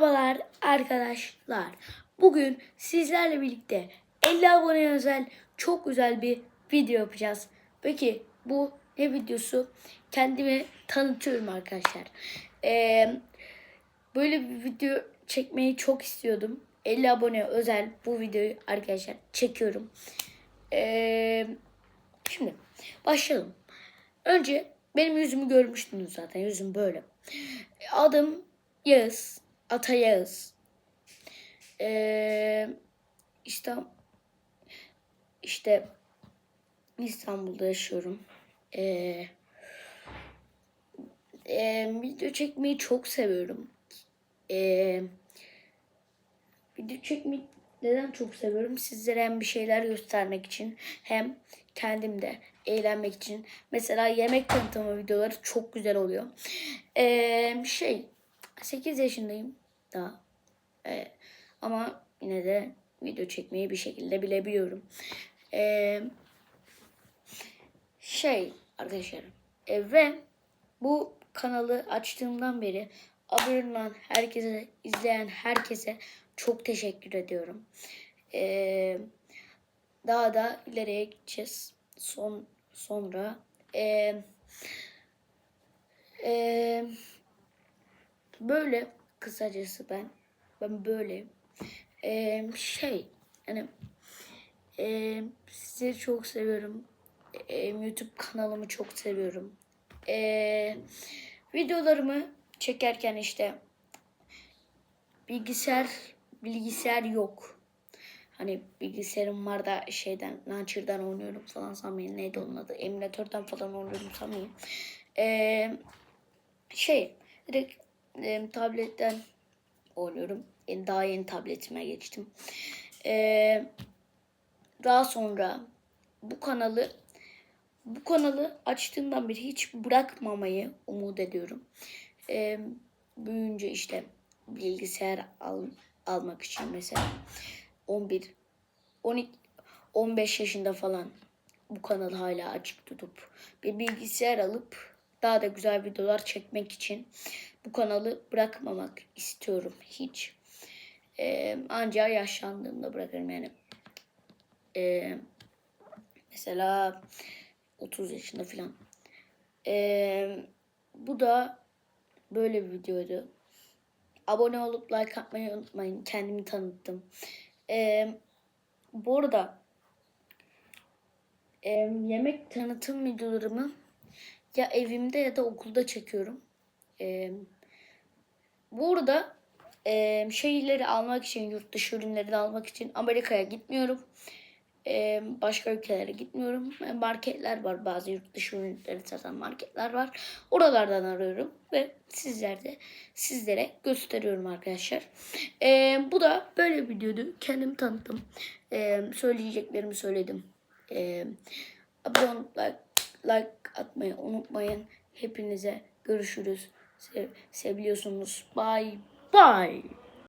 Merhabalar arkadaşlar. Bugün sizlerle birlikte 50 abone özel çok güzel bir video yapacağız. Peki bu ne videosu? Kendimi tanıtıyorum arkadaşlar. Ee, böyle bir video çekmeyi çok istiyordum. 50 abone özel bu videoyu arkadaşlar çekiyorum. Ee, şimdi başlayalım. Önce benim yüzümü görmüştünüz zaten. Yüzüm böyle. Adım Yağız. Ata Yağız. Ee, işte işte İstanbul'da yaşıyorum. Ee, e, video çekmeyi çok seviyorum. Ee, video çekmeyi neden çok seviyorum? Sizlere hem bir şeyler göstermek için hem kendim de eğlenmek için. Mesela yemek tanıtımı videoları çok güzel oluyor. Ee, şey 8 yaşındayım daha. Ee, ama yine de video çekmeyi bir şekilde bilebiliyorum. Ee, şey arkadaşlar e, ve bu kanalı açtığımdan beri abone olan herkese, izleyen herkese çok teşekkür ediyorum. Ee, daha da ileriye gideceğiz. Son sonra ee, ee, böyle kısacası ben ben böyle ee, şey yani ee, sizi çok seviyorum. Ee, YouTube kanalımı çok seviyorum. Ee, videolarımı çekerken işte bilgisayar bilgisayar yok. Hani bilgisayarım var da şeyden launcher'dan oynuyorum falan sanmayın. Neydi onun adı? Emülatörden falan oynuyorum sanmayın. Ee, şey direkt e, tabletten oynuyorum. Yani daha yeni tabletime geçtim. Ee, daha sonra bu kanalı bu kanalı açtığımdan beri hiç bırakmamayı umut ediyorum. Ee, büyüyünce işte bilgisayar al, almak için mesela 11 12 15 yaşında falan bu kanalı hala açık tutup bir bilgisayar alıp daha da güzel videolar çekmek için bu kanalı bırakmamak istiyorum hiç. Ee, ancak yaşlandığımda bırakırım yani. Ee, mesela 30 yaşında falan. Ee, bu da böyle bir videoydu. Abone olup like atmayı unutmayın. Kendimi tanıttım. Ee, bu arada e, yemek tanıtım videolarımı ya evimde ya da okulda çekiyorum. Ee, bu arada e, şeyleri almak için, yurt dışı ürünleri almak için Amerika'ya gitmiyorum. E, başka ülkelere gitmiyorum. E, Marketler var, bazı yurt dışı ürünleri satan marketler var. Oralardan arıyorum ve sizlerde sizlere gösteriyorum arkadaşlar. E, bu da böyle bir videodu. Kendimi tanıttım. E, söyleyeceklerimi söyledim. E, abone olup like, like atmayı unutmayın. Hepinize görüşürüz. Sev, seviyorsunuz. Bye bye.